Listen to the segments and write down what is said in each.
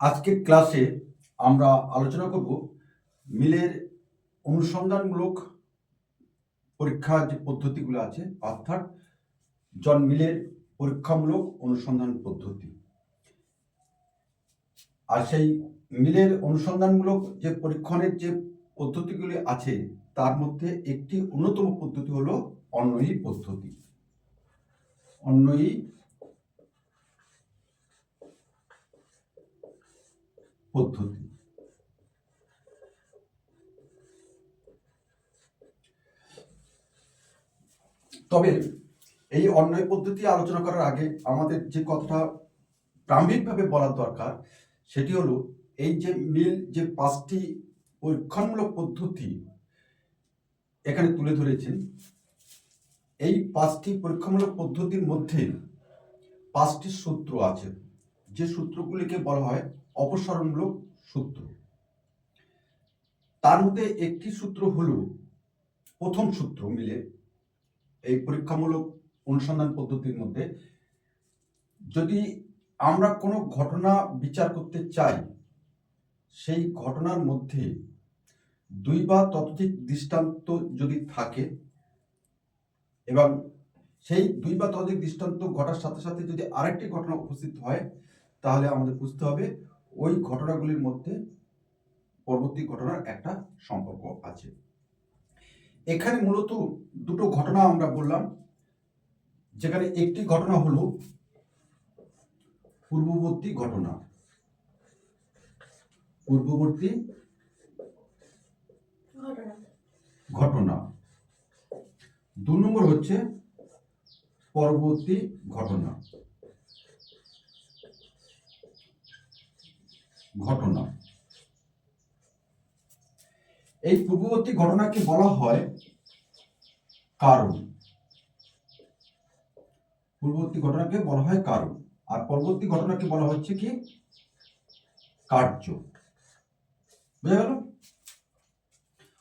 আজকের ক্লাসে আমরা আলোচনা করব মিলের অনুসন্ধানমূলক পরীক্ষার যে পদ্ধতিগুলো আছে, অর্থাৎ জন মিলের পরীক্ষামূলক অনুসন্ধান পদ্ধতি। আর সেই মিলের অনুসন্ধানমূলক যে পরীক্ষণের যে পদ্ধতিগুলি আছে, তার মধ্যে একটি অন্যতম পদ্ধতি হলো অন্বয়ী পদ্ধতি। অন্বয়ী পদ্ধতি। তবে এই অন্যায় পদ্ধতি আলোচনা করার আগে আমাদের যে কথাটা প্রারম্ভিকভাবে বলার দরকার, সেটি হলো এই যে মিল যে পাঁচটি পরীক্ষামূলক পদ্ধতি এখানে তুলে ধরেছেন, এই পাঁচটি পরীক্ষামূলক পদ্ধতির মধ্যে পাঁচটি সূত্র আছে। যে সূত্রগুলিকে বলা হয় অপসরণমূলক সূত্র। তার মধ্যে একটি সূত্র হলো প্রথম সূত্র মিলে এই পরীক্ষামূলক অনুসন্ধান পদ্ধতির মধ্যে। যদি আমরা কোনো ঘটনা বিচার করতে চাই, সেই ঘটনার মধ্যে দুই বা ততোধিক দৃষ্টান্ত যদি থাকে এবং সেই দুই বা ততোধিক দৃষ্টান্ত ঘটার সাথে সাথে যদি আরেকটি ঘটনা উপস্থিত হয়, তাহলে আমাদের বুঝতে হবে ওই ঘটনাগুলির মধ্যে পরবর্তী ঘটনার একটা সম্পর্ক আছে। এখানে মূলত দুটো ঘটনা আমরা বললাম। যেখানে একটি ঘটনা হলো পূর্ববর্তী ঘটনা। পূর্ববর্তী ঘটনা। দু নম্বর হচ্ছে পরবর্তী ঘটনা। ঘটনা। এই পূর্ববর্তী ঘটনাকে বলা হয় কারণ। পূর্ববর্তী ঘটনাকে বলা হয় কারণ। আর পরবর্তী ঘটনাকে বলা হচ্ছে কি? কার্য। বুঝা গেল?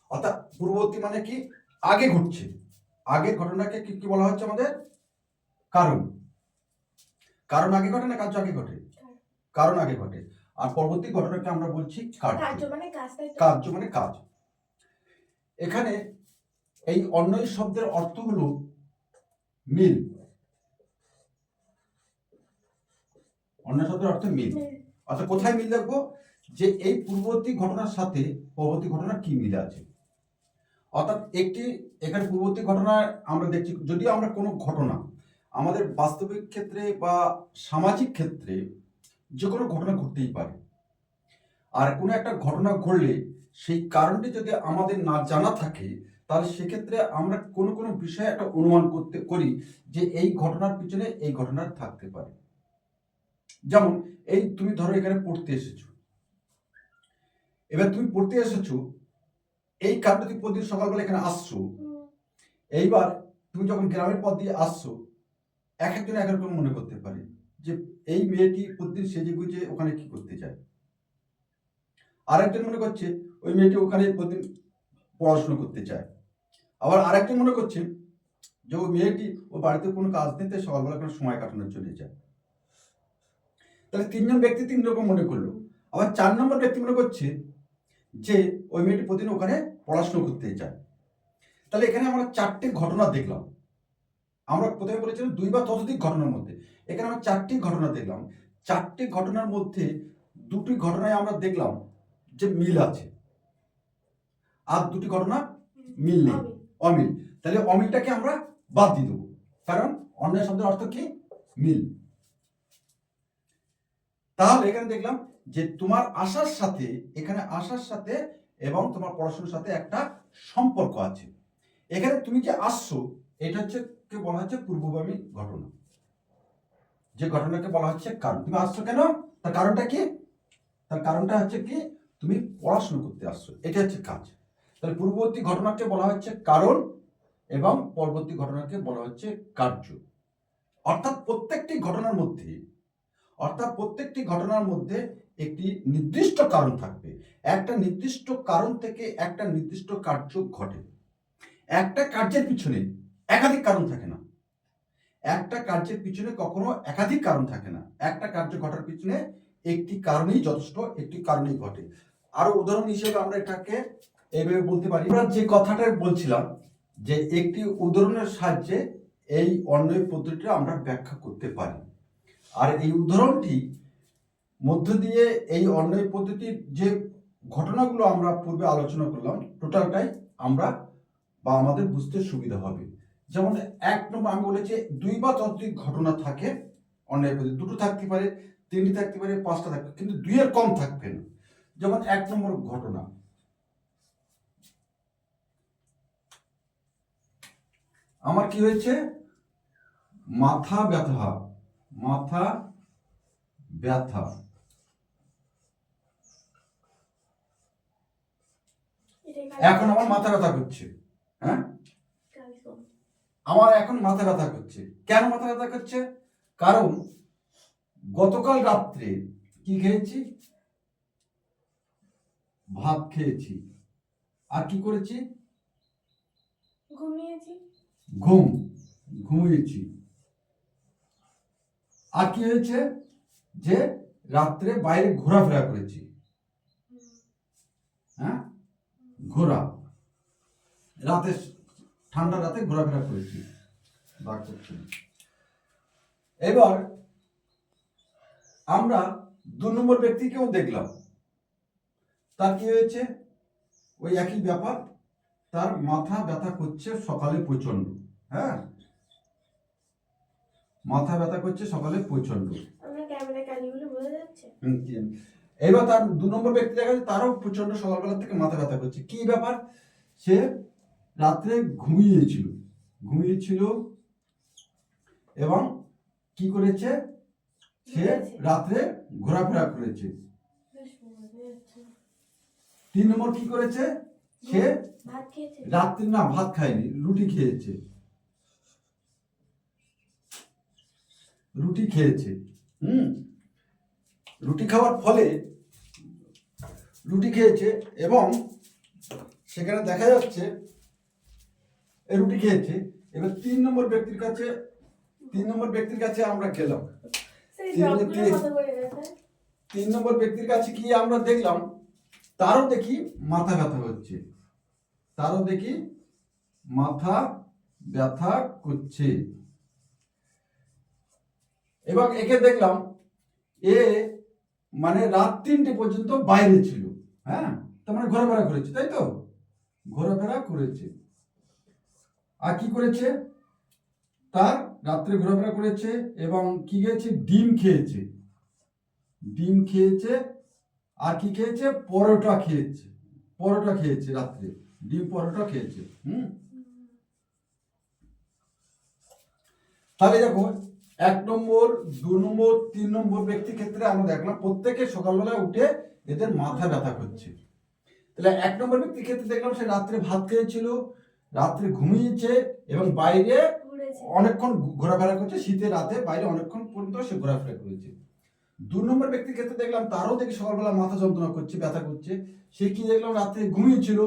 অর্থাৎ পূর্ববর্তী মানে কি? আগে ঘটছে। আগের ঘটনাকে কি কি বলা হচ্ছে আমাদের? কারণ। কারণ আগে ঘটে না কার্য আগে ঘটে? কারণ। আগে ঘটে। আর পরবর্তী ঘটনাকে আমরা বলছি কার্য। কার্য মানে কাজ কার্য মানে কাজ। এখানে এই অন্যয় শব্দের অর্থ হলো মিল। অন্য শব্দের অর্থ মিল। অর্থাৎ কোথায় মিল দেখব যে এই পূর্ববর্তী ঘটনার সাথে পরবর্তী ঘটনার কি মিল আছে? অর্থাৎ একটি এখানে পূর্ববর্তী ঘটনা আমরা দেখছি যদিও আমরা কোনো ঘটনা আমাদের বাস্তবিক ক্ষেত্রে বা সামাজিক ক্ষেত্রে যে কোনো ঘটনা ঘটতেই পারে। আর কোনো একটা ঘটনা ঘটলে সেই কারণটি যদি আমাদের না জানা থাকে, তাহলে সেক্ষেত্রে আমরা কোনো কোনো বিষয়ে একটা অনুমান করতে, করি যে এই ঘটনার পিছনে এই ঘটনার থাকতে পারে। যেমন, এই তুমি ধরো এখানে পড়তে এসেছ। এবার তুমি পড়তে এসেছ, এই কারণে তুমি প্রতিদিন সকালবেলা এখানে আসছো। এইবার তুমি যখন গ্রামের পথ দিয়ে আসছো, এক একজন এক এক রকম মনে করতে পারে যে এই মেয়েটি প্রতিদিন সেজে গুজে ওখানে কি করতে যায়? আরেকজন মনে করছে, ওই মেয়েটি ওখানে প্রতিদিন পড়াশোনা করতে চায় আবার আরেকজন মনে করছে যে ওই মেয়েটি ও বাড়িতে কোনো কাজ নেই তাই সকালবেলা কোনো সময় কাটানোর জন্য যায়। তাহলে তিনজন ব্যক্তি তিন রকম মনে করল। আবার চার নম্বর ব্যক্তি মনে করছে যে ওই মেয়েটি প্রতিদিন ওখানে পড়াশোনা করতে যায়। তাহলে এখানে আমরা চারটে ঘটনা দেখলাম। আমরা প্রথমে বলেছিলাম দুই বা ততোধিক ঘটনার মধ্যে। এখানে আমরা চারটি ঘটনা দেখলাম। চারটি ঘটনার মধ্যে দুটি ঘটনায় আমরা দেখলাম যে মিল আছে। আর দুটি ঘটনা মিল নেই। অমিল। তাহলে অমিলটাকে আমরা বাদ দিয়ে দেবো। কারণ অন্যায় শব্দের অর্থ কি? মিল। তাহলে এখানে দেখলাম যে তোমার আসার সাথে, এখানে আসার সাথে এবং তোমার পড়াশোনার সাথে একটা সম্পর্ক আছে। এখানে তুমি যে আসছো, এটা হচ্ছে বলা হচ্ছে, পূর্বগামী ঘটনা। যে ঘটনাকে বলা হচ্ছে কারণ। তুমি আসছো কেন? তার কারণটা কি? তার কারণটা হচ্ছে কি, তুমি পড়াশোনা করতে আসছো। এটা হচ্ছে কাজ। তাহলে পূর্ববর্তী ঘটনাকে বলা হচ্ছে কারণ এবং পরবর্তী ঘটনাকে বলা হচ্ছে কার্য। অর্থাৎ প্রত্যেকটি ঘটনার মধ্যে, অর্থাৎ প্রত্যেকটি ঘটনার মধ্যে একটি নির্দিষ্ট কারণ থাকবে। একটা নির্দিষ্ট কারণ থেকে একটা নির্দিষ্ট কার্য ঘটে। একটা কার্যের পিছনে একাধিক কারণ থাকে না। একটা কার্যের পিছনে কখনো একাধিক কারণ থাকে না। একটা কার্য ঘটার পিছনে একটি কারণেই যথেষ্ট, একটি কারণেই ঘটে। আরও উদাহরণ হিসেবে আমরা এটাকে এইভাবে বলতে পারি। আমরা যে কথাটা বলছিলাম, যে একটি উদাহরণের সাহায্যে এই অন্যয় পদ্ধতিটা আমরা ব্যাখ্যা করতে পারি। আর এই উদাহরণটি মধ্য দিয়ে এই অন্যয় পদ্ধতির যে ঘটনাগুলো আমরা পূর্বে আলোচনা করলাম টোটালটাই আমরা বা আমাদের বুঝতে সুবিধা হবে। যেমন এক নম্বর আমি বলেছি দুই বা ততোধিক ঘটনা থাকে অন্যায় পদ্ধতি দুটো থাকতে পারে তিনটি থাকতে পারে পাঁচটা থাকতে পারে, কিন্তু দুইয়ের কম থাকবে না। যেমন এক নম্বর ঘটনা। আমার কি হয়েছে? মাথা ব্যথা মাথা ব্যথা। এখন আমার মাথা ব্যথা করছে হ্যাঁ? আমার এখন মাথা ব্যথা করছে। কেন মাথা ব্যথা করছে? কারণ গতকাল রাত্রে কি খেয়েছি? ভাত খেয়েছি। আর কি করেছি? ঘুমিয়েছি। ঘুম ঘুমিয়েছি। আর কি হয়েছে? যে রাত্রে বাইরে ঘোরাফেরা করেছি। হ্যাঁ? ঘোরা। রাতে ঠান্ডা রাতে ঘোরাফেরা করেছি দাগ করছি এবার আমরা দু নম্বর ব্যক্তিকেও দেখলাম। তার কি হয়েছে? ওই একই ব্যাপার তার মাথা ব্যথা করছে সকালে প্রচণ্ড হ্যাঁ? মাথা ব্যথা করছে সকালে জানি। এবার তার দু নম্বর ব্যক্তি দেখা যাচ্ছে তারও প্রচণ্ড সকালবেলা থেকে মাথা ব্যথা করছে। কি ব্যাপার? সে রাত্রে ঘুমিয়েছিল। ঘুমিয়েছিল এবং কি করেছে? সে রাত্রে ঘোরাফেরা করেছে। তিন নম্বর কি করেছে? সে রাত্রে না ভাত খায়নি রুটি খেয়েছে। রুটি খেয়েছে। হুম? রুটি খাওয়ার ফলে রুটি খেয়েছে এবং সেখানে দেখা যাচ্ছে রুটি খেয়েছে। এবার তিন নম্বর ব্যক্তির কাছে তিন নম্বর ব্যক্তির কাছে আমরা গেলাম। তিন- নম্বর ব্যক্তির কাছে গিয়ে আমরা দেখলাম তারও দেখি মাথা ব্যথা হচ্ছে। তারও দেখি মাথা ব্যথা করছে। এবং একে দেখলাম এ মানে রাত তিনটে পর্যন্ত বাইরে ছিল। হ্যাঁ? তার মানে ঘোরাফেরা করেছে তাই তো? ঘোরাফেরা করেছে। আর কি করেছে? তার রাত্রে ঘোরাফেরা করেছে এবং কি খেয়েছে? ডিম খেয়েছে। ডিম খেয়েছে। আর কি খেয়েছে? পরোটা খেয়েছে। পরোটা খেয়েছে রাত্রে। ডিম পরোটা খেয়েছে। হুম? তাহলে দেখো, এক নম্বর, দু নম্বর, তিন নম্বর ব্যক্তির ক্ষেত্রে আমরা দেখলাম, প্রত্যেকে সকালবেলা উঠে এদের মাথা ব্যথা করছে। তাহলে এক নম্বর ব্যক্তির ক্ষেত্রে দেখলাম সে রাত্রে ভাত খেয়েছিল রাত্রে ঘুমিয়েছে এবং বাইরে অনেকক্ষণ ঘোরাফেরা করছে শীতের রাতে বাইরে অনেকক্ষণ পর্যন্ত সে ঘোরাফেরা করেছে। দু নম্বর ব্যক্তির ক্ষেত্রে দেখলাম তারও দেখি সকালবেলা মাথা যন্ত্রণা করছে ব্যথা করছে। সে কি দেখলাম রাত্রে ঘুমিয়েছিল।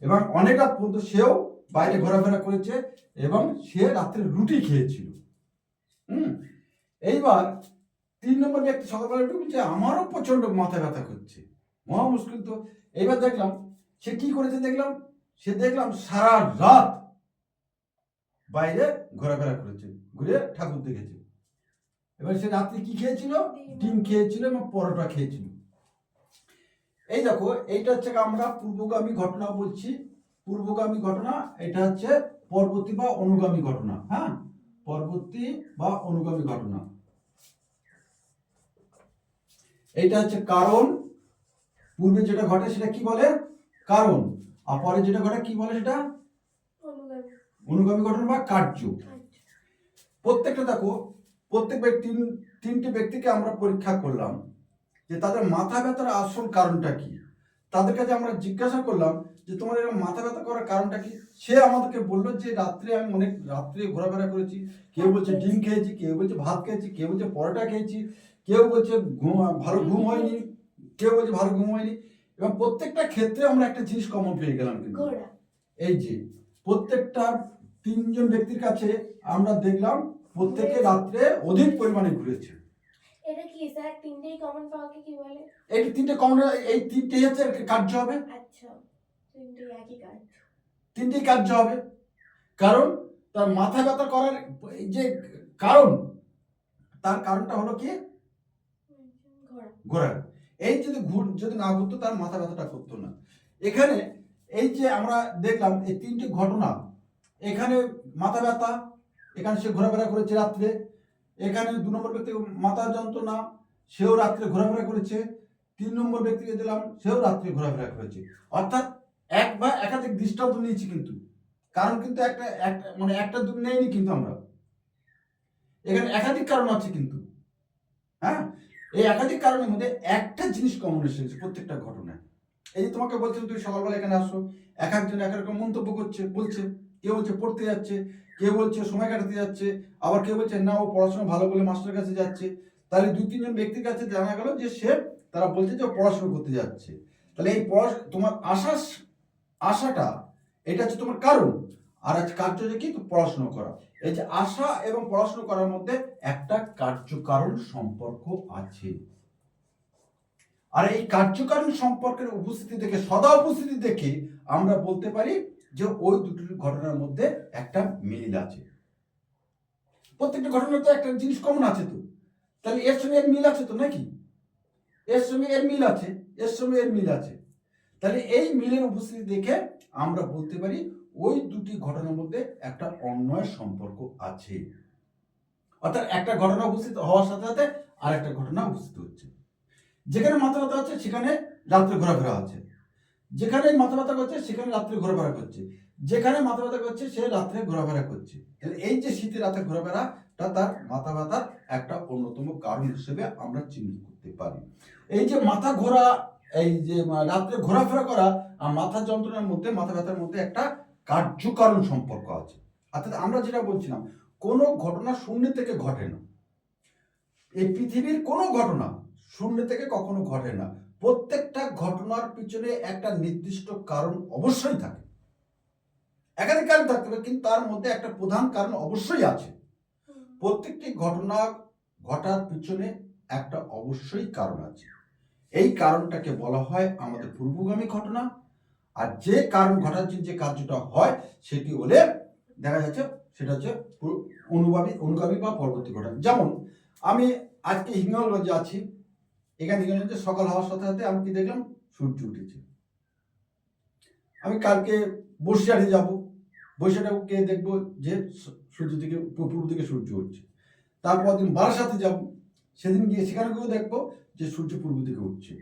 এবং অনেক রাত পর্যন্ত সেও বাইরে ঘোরাফেরা করেছে এবং সে রাত্রে রুটি খেয়েছিল। হুম? এইবার তিন নম্বর ব্যক্তি সকালবেলা উঠে বলছে আমারও প্রচণ্ড মাথা ব্যথা করছে। মহা মুশকিল তো। এইবার দেখলাম সে কি করেছে দেখলাম? সে দেখলাম সারা রাত বাইরে ঘোরাফেরা করেছে, ঘুরে ঠাকুর দেখেছে। এবার সে রাত্রে কি খেয়েছিল? ডিম খেয়েছিল এবং পরোটা খেয়েছিল। এই দেখো, এইটা হচ্ছে আমরা পূর্বগামী ঘটনা বলছি। পূর্বগামী ঘটনা, এটা হচ্ছে পরবর্তী বা অনুগামী ঘটনা হ্যাঁ? পরবর্তী বা অনুগামী ঘটনা। এইটা হচ্ছে কারণ। পূর্বে যেটা ঘটে সেটা কি বলে? কারণ। আর পরে যেটা ঘটে কি বলে সেটা? অনুগামী। ঘটনা বা কার্য। প্রত্যেকটা দেখো প্রত্যেক ব্যক্তি তিনটে ব্যক্তিকে আমরা পরীক্ষা করলাম যে তাদের মাথা ব্যথার আসল কারণটা কি। তাদের কাছে আমরা জিজ্ঞাসা করলাম যে তোমার এরকম মাথা ব্যথা করার কারণটা কি? সে আমাদেরকে বলল যে রাত্রে আমি অনেক রাত্রে ঘোরাফেরা করেছি। কেউ বলছে ডিম খেয়েছি কেউ বলছে ভাত খেয়েছি কেউ বলছে পরোটা খেয়েছি কেউ বলছে ঘুম ভালো ঘুম হয়নি কেউ বলছে ভালো ঘুম হয়নি। এবং প্রত্যেকটা ক্ষেত্রে আমরা একটা জিনিস কমন পেয়ে গেলাম কিন্তু। এই যে প্রত্যেকটা তিনজন ব্যক্তির কাছে আমরা দেখলাম প্রত্যেকে রাত্রে অধিক পরিমাণে ঘুরেছে। এটা কি স্যার তিনটেই কমন পাওয়াকে কি বলে? এই তিনটে কমন এই তিনটেই হচ্ছে কার্য হবে। আচ্ছা তিনটেই একই কাজ তিনটেই কার্য হবে। কারণ তার মাথা ব্যথা করার এই যে কারণ তার কারণটা হলো কি? ঘোড়া। ঘোরা এই যদি ঘুর, যদি না ঘুরতো তার মাথা ব্যথাটা করতো না। এখানে এই যে আমরা দেখলাম এই তিনটি ঘটনা, এখানে মাথা ব্যথা, এখানে সে ঘোরাফেরা করেছে রাত্রে, এখানে দু নম্বর ব্যক্তি মাথা যন্ত্রণা, সেও রাত্রে ঘোরাফেরা করেছে, তিন নম্বর ব্যক্তিকে দিলাম সেও রাত্রে ঘোরাফেরা করেছে। অর্থাৎ এক বা একাধিক দৃষ্টান্ত নিয়েছি কিন্তু। কারণ কিন্তু একটা একটা মানে একটা দুটো নেইনি কিন্তু আমরা। এখানে একাধিক কারণ আছে কিন্তু। হ্যাঁ? এই একাধিক কারণের মধ্যে একটা জিনিস কমন এসেছে প্রত্যেকটা ঘটনায়। এই যে তোমাকে বলছিলাম, তুমি সকালবেলা এখানে আসো, এক একজন এক রকম মন্তব্য করছে, বলছে, কেউ বলছে পড়তে যাচ্ছে, কেউ বলছে সময় কাটাতে যাচ্ছে, আবার কেউ বলছে না, ও পড়াশোনা ভালো বলে মাস্টারের কাছে যাচ্ছে। তাহলে দু তিনজন ব্যক্তির কাছে জানা গেল যে সে, তারা বলছে যে পড়াশোনা করতে যাচ্ছে। তাহলে এই পড়া তোমার আশা আশাটা, এটা হচ্ছে তোমার কারণ। আর আজ কার্য যে কি? পড়াশোনা করা। এই যে আশা এবং পড়াশোনা করার মধ্যে একটা কার্যকারণ সম্পর্ক আছে। আর এই কার্যকারণ সম্পর্কের উপস্থিতি দেখে সদা উপস্থিতি দেখে আমরা বলতে পারি যে ওই দুটির ঘটনার মধ্যে একটা মিল আছে। প্রত্যেকটা ঘটনাতে একটা জিনিস কমন আছে তো। তাহলে এর সঙ্গে এর মিল আছে তো নাকি? এর সঙ্গে এর মিল আছে, এর সঙ্গে এর মিল আছে। তাহলে এই মিলের উপস্থিতি দেখে আমরা বলতে পারি ওই দুটি ঘটনার মধ্যে একটা অন্যয়ের সম্পর্ক আছে। অর্থাৎ একটা ঘটনা উপস্থিত হওয়ার সাথে সাথে আর একটা ঘটনা উপস্থিত হচ্ছে। যেখানে মাথা ব্যথা হচ্ছে, সেখানে রাত্রে ঘোরাফেরা হচ্ছে। যেখানে মাথা ব্যথা করছে সেখানে রাত্রে ঘোরাফেরা করছে। যেখানে মাথা ব্যথা করছে, সে রাত্রে ঘোরাফেরা করছে। তাহলে এই যে শীতে রাতে ঘোরাফেরাটা তার মাথা ব্যথার একটা অন্যতম কারণ হিসেবে আমরা চিহ্নিত করতে পারি। এই যে মাথা ঘোরা, এই যে রাত্রে ঘোরাফেরা করা আর মাথা যন্ত্রণার মধ্যে মাথা ব্যথার মধ্যে একটা কার্যকারণ সম্পর্ক আছে। অর্থাৎ আমরা যেটা বলছিলাম কোনো ঘটনা শূন্য থেকে ঘটে না। এই পৃথিবীর কোনো ঘটনা শূন্য থেকে কখনো ঘটে না। প্রত্যেকটা ঘটনার পিছনে একটা নির্দিষ্ট কারণ অবশ্যই থাকে। একাধিক কারণ থাকতে পারে, কিন্তু তার মধ্যে একটা প্রধান কারণ অবশ্যই আছে। প্রত্যেকটি ঘটনা ঘটার পিছনে একটা অবশ্যই কারণ আছে। এই কারণটাকে বলা হয় আমাদের পূর্বগামী ঘটনা। আর যে কারণ ঘটার যে কার্যটা হয়, সেটি হলে দেখা যাচ্ছে সেটা হচ্ছে পূ- অনুগামী বা পরবর্তী ঘটনা। যেমন, আমি আজকে হিঙ্গলগঞ্জে আছি, এখানে হিঙ্গলগঞ্জে সকাল হওয়ার সাথে সাথে আমি কি দেখলাম? সূর্য উঠেছে। আমি কালকে বসিরহাটে যাব, বসিরহাটে দেখব যে সূর্য থেকে, পূর্ব দিকে সূর্য উঠছে। তারপর দিন বারাসাতে যাব, সেদিন গিয়ে সেখানে গিয়েও দেখব যে সূর্য পূর্ব দিকে উঠছে।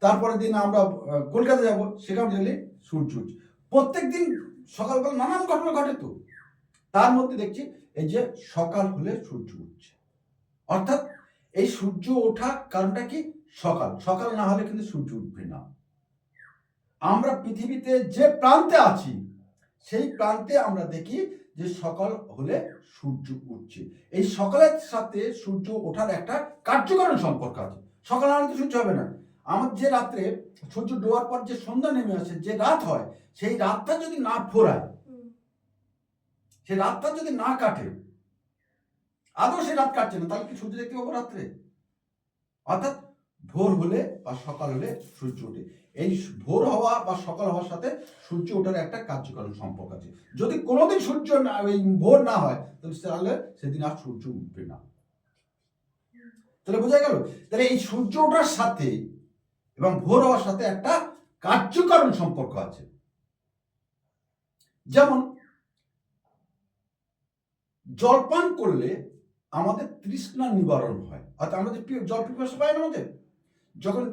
তারপরের দিন আমরা কলকাতা যাব, সেখানে গেলে সূর্য উঠছে। প্রত্যেক দিন সকালবেলা নানান ঘটনা ঘটে তো। তার মধ্যে দেখছি এই যে সকাল হলে সূর্য উঠছে। অর্থাৎ এই সূর্য ওঠা কারণটা কি? সকাল। সকাল না হলে কিন্তু সূর্য উঠবে না। আমরা পৃথিবীতে যে প্রান্তে আছি, সেই প্রান্তে আমরা দেখি যে সকাল হলে সূর্য উঠছে। এই সকালের সাথে সূর্য ওঠার একটা কার্যকরণ সম্পর্ক আছে। সকাল হলে সূর্য হবে না। আমার যে রাত্রে সূর্য ডোয়ার পর যে সন্ধ্যা নেমে আসে, যে রাত হয়, সেই রাতটা যদি না ফোরায়। সে রাতটা যদি না কাটে, আদৌ সে রাত কাটছে না, তাহলে কি সূর্য দেখতে পাবো রাত্রে? অর্থাৎ ভোর হলে বা সকাল হলে সূর্য ওঠে। এই ভোর হওয়া বা সকাল হওয়ার সাথে সূর্য ওঠার একটা কার্যকরণ সম্পর্ক আছে। যদি কোনোদিন সূর্য না, ওই ভোর না হয়, তাহলে তাহলে সেদিন আর সূর্য উঠবে না। তাহলে বোঝা গেল? তাহলে এই সূর্য ওঠার সাথে এবং ভোর হওয়ার সাথে একটা কার্যকারণ সম্পর্ক আছে। যেমন জলপান করলে আমাদের তৃষ্ণা নিবারণ হয়। অর্থাৎ আমাদের জল পিপাসা পাই না আমাদের? যখন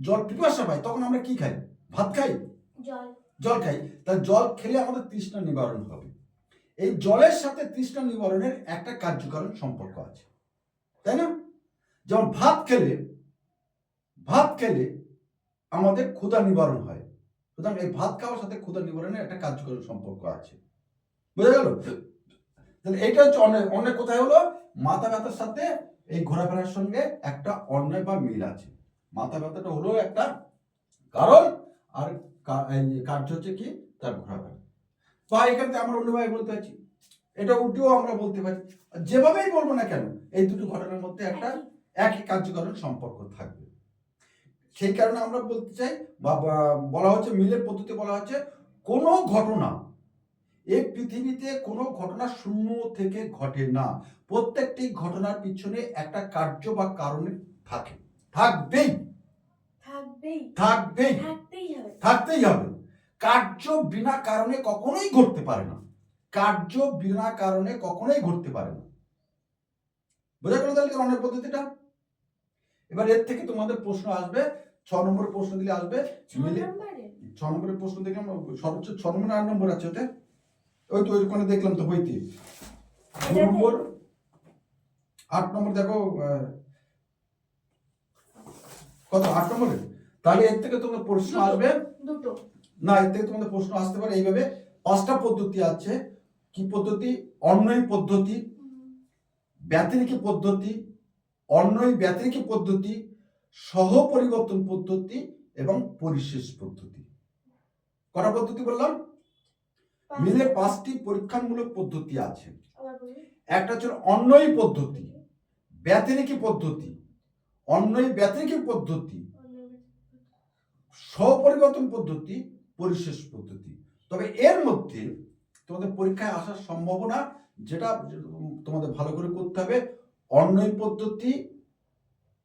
জল পিপাসা পাই তখন আমরা কি খাই? ভাত খাই? জল। খাই। তাহলে জল খেলে আমাদের তৃষ্ণা নিবারণ হবে। এই জলের সাথে তৃষ্ণা নিবারণের একটা কার্যকারণ সম্পর্ক আছে। তাই না? যেমন ভাত খেলে ভাত খেলে আমাদের ক্ষুধা নিবারণ হয়। সুতরাং এই ভাত খাওয়ার সাথে ক্ষুধা নিবারণের একটা কার্যকরণ সম্পর্ক আছে। বোঝা গেল? তাহলে এটা হচ্ছে অন্যায় অন্যায় কোথায় হলো? মাথা ব্যথার সাথে এই ঘোরাফেরার সঙ্গে একটা অন্যায় বা মিল আছে। মাথা ব্যথাটা হলো একটা কারণ, আর কার্য হচ্ছে কি? তার ঘোরাফেরা। বা এখান থেকে আমরা অন্যভাবে বলতে পারছি। এটা উল্টেও আমরা বলতে পারি। যেভাবেই বলব না কেন, এই দুটো ঘটনার মধ্যে একটা একই কার্যকরণ সম্পর্ক থাকবে। সেই কারণে আমরা বলতে চাই বা- বলা হচ্ছে, মিলের পদ্ধতি বলা হচ্ছে, কোনো ঘটনা এই পৃথিবীতে কোনো ঘটনা শূন্য থেকে ঘটে না। প্রত্যেকটি ঘটনার পিছনে একটা কার্য বা কারণে থাকে। থাকবেই। থাকবেই। থাকতেই হবে। কার্য বিনা কারণে কখনোই ঘটতে পারে না। কার্য বিনা কারণে কখনোই ঘটতে পারে না। বোঝা গেল তাহলে অনেক পদ্ধতিটা? এবার এর থেকে তোমাদের প্রশ্ন আসবে ছ নম্বরের প্রশ্ন দিলে আসবে ছ ছ নম্বরের প্রশ্ন দেখলাম সর্বোচ্চ ছ নম্বর আট নম্বর আছে ওতে। ওই তো ওইখানে দেখলাম তো দু নম্বর আট নম্বর দেখো কত? আট নম্বরে? তাহলে এর থেকে তোমাদের প্রশ্ন আসবে। দুটো। না এর থেকে তোমাদের প্রশ্ন আসতে পারে এইভাবে। পাঁচটা পদ্ধতি আছে। কি পদ্ধতি? অন্যই পদ্ধতি। ব্যতিরিকী পদ্ধতি। অন্যই ব্যতিরিকী পদ্ধতি। সহ পরিবর্তন পদ্ধতি এবং পরিশেষ পদ্ধতি। কটা পদ্ধতি বললাম। মিলে পাঁচটি পরীক্ষামূলক পদ্ধতি আছে। একটা হচ্ছে অন্যই পদ্ধতি ব্যতিরিকী পদ্ধতি। অন্যই ব্যতিরিকী পদ্ধতি। স্বপরিবর্তন পদ্ধতি পরিশেষ পদ্ধতি। তবে এর মধ্যে তোমাদের পরীক্ষায় আসার সম্ভাবনা যেটা তোমাদের ভালো করে করতে হবে অন্যয় পদ্ধতি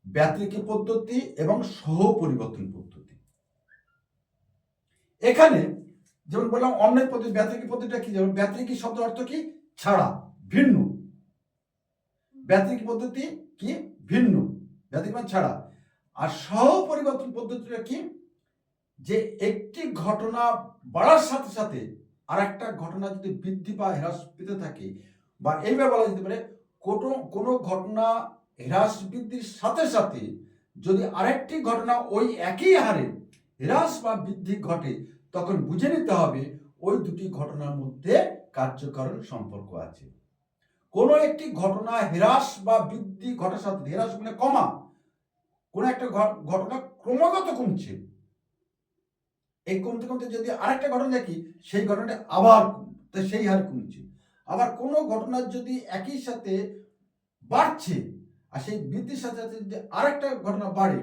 ব্যতিরিকী পদ্ধতি এবং সহ পরিবর্তন পদ্ধতি। এখানে যেমন বললাম অন্যয় পদ্ধতি ব্যতিরিকী পদ্ধতিটা কি? যেমন ব্যতিরিকী শব্দ অর্থ কি? ছাড়া, ভিন্ন। ব্যতিরিকী পদ্ধতি? কি? ভিন্ন। ব্যতিরিক মানে ছাড়া। আর সহ পরিবর্তন পদ্ধতিটা কি? যে একটি ঘটনা বাড়ার সাথে সাথে আর একটা ঘটনা যদি বৃদ্ধি বা হ্রাস পেতে থাকে, বা এইভাবে বলা যেতে পারে কোনো কোনো ঘটনা হ্রাস বৃদ্ধির সাথে সাথে যদি আরেকটি ঘটনা ওই একই হারে হ্রাস বা বৃদ্ধি ঘটে তখন বুঝে নিতে হবে ওই দুটি ঘটনার মধ্যে কার্যকারণ সম্পর্ক আছে। কোনো একটি ঘটনা হ্রাস বা বৃদ্ধি ঘটার সাথে, হ্রাস মানে কমা, কোনো একটা ঘটনা ক্রমাগত কমছে। এই কমতে কমতে যদি আরেকটা ঘটনা দেখি, সেই ঘটনাটা আবার সেই হার কমছে। আবার কোনো ঘটনার যদি একই সাথে বাড়ছে, আর সেই বৃদ্ধির সাথে সাথে যদি আরেকটা ঘটনা বাড়ে,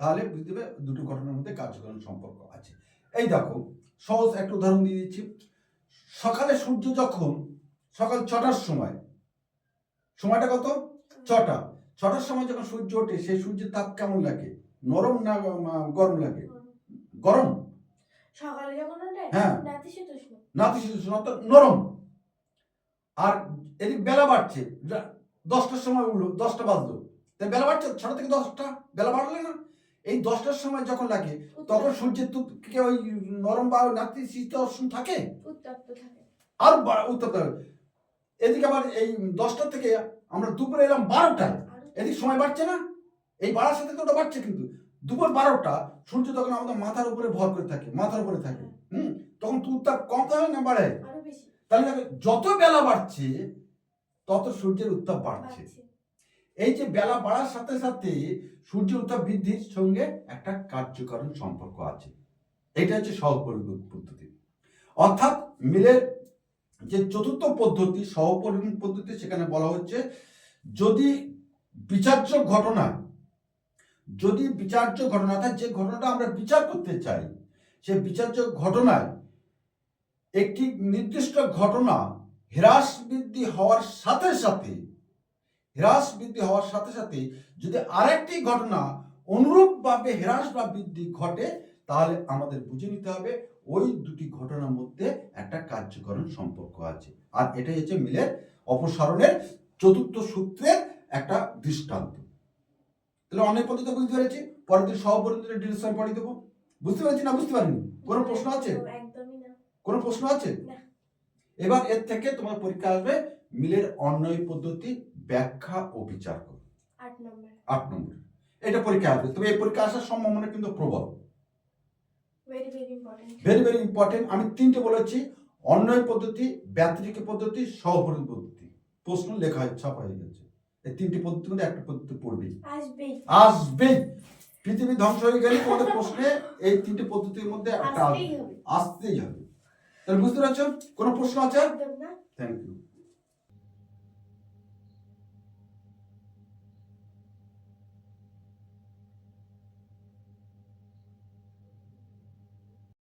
তাহলে বুঝতে হবে দুটো ঘটনার মধ্যে কার্যকরণ সম্পর্ক আছে। এই দেখো সহজ একটা উদাহরণ দিয়ে দিচ্ছি। সকালে সূর্য যখন সকাল ছটার সময় সময়টা কত? ছটা। ছটার সময় যখন সূর্য ওঠে সেই সূর্যের তাপ কেমন লাগে? নরম না গরম লাগে? গরম? সকালে যখন ওঠে হ্যাঁ। নাতিশীতোষ্ণ। নাতিশীতোষ্ণ অর্থাৎ নরম। আর এদিক বেলা বাড়ছে দশটার সময় উঠল দশটা বাজলো। তাই বেলা বাড়ছে ছটা থেকে দশটা বেলা বাড়লে না? এই দশটার সময় যখন লাগে তখন সূর্যের তুপ কি ওই নরম বা নাতিশীতোষ্ণ থাকে? আর উত্তপ্ত। এদিকে আবার এই দশটা থেকে আমরা দুপুরে এলাম বারোটায় এদিক সময় বাড়ছে না? এই বাড়ার সাথে তো ওটা বাড়ছে কিন্তু। দুপুর বারোটা সূর্য তখন আমাদের মাথার উপরে ভর করে থাকে মাথার উপরে থাকে। হুম? তখন তো উত্তাপ কমতে হয় না বাড়ে? তাহলে যত বেলা বাড়ছে তত সূর্যের উত্তাপ বাড়ছে। এই যে বেলা বাড়ার সাথে সাথে সূর্যের উত্তাপ বৃদ্ধির সঙ্গে একটা কার্যকরণ সম্পর্ক আছে। এটা হচ্ছে সহজ পরিবর্তন পদ্ধতি। অর্থাৎ মিলের যে চতুর্থ পদ্ধতি সহপরিবর্তন পদ্ধতি, সেখানে বলা হচ্ছে যদি বিচার্য ঘটনা, যদি বিচার্য ঘটনা, অর্থাৎ যে ঘটনাটা আমরা বিচার করতে চাই, সে বিচার্য ঘটনায় একটি নির্দিষ্ট ঘটনা হ্রাস বৃদ্ধি হওয়ার সাথে সাথে হ্রাস বৃদ্ধি হওয়ার সাথে সাথে যদি আরেকটি ঘটনা অনুরূপভাবে হ্রাস বা বৃদ্ধি ঘটে তাহলে আমাদের বুঝে নিতে হবে ওই দুটি ঘটনার মধ্যে একটা কার্যকরণ সম্পর্ক আছে। আর এটাই হচ্ছে মিলের অপসারণের চতুর্থ সূত্রের একটা দৃষ্টান্ত। তাহলে অনেক পদ্ধতি বুঝতে পেরেছি? পরের দিন সহপরিচিত আমি পড়িয়ে দেবো। বুঝতে পেরেছি না বুঝতে পারিনি? কোনো প্রশ্ন আছে? কোনো প্রশ্ন আছে? এবার এর থেকে তোমার পরীক্ষা আসবে মিলের অন্যয় পদ্ধতি ব্যাখ্যা ও বিচার করো। আট নম্বর। এটা পরীক্ষা আসবে। তবে এই পরীক্ষা আসার সম্ভাবনা কিন্তু প্রবল। ভেরি ভেরি ইম্পর্টেন্ট আমি তিনটে বলেছি। অন্যয় পদ্ধতি ব্যতিরিক পদ্ধতি সহপরি পদ্ধতি। প্রশ্ন লেখা হয় ছাপা হয়ে গেছে। এই তিনটি পদ্ধতির মধ্যে একটা পদ্ধতি পড়বেই। আসবেই। আসবেই। পৃথিবী ধ্বংস হয়ে গেলে তোমাদের প্রশ্নে এই তিনটে পদ্ধতির মধ্যে একটা আসতেই হবে। তাহলে বুঝতে পারছ? কোনো প্রশ্ন আছে? Thank you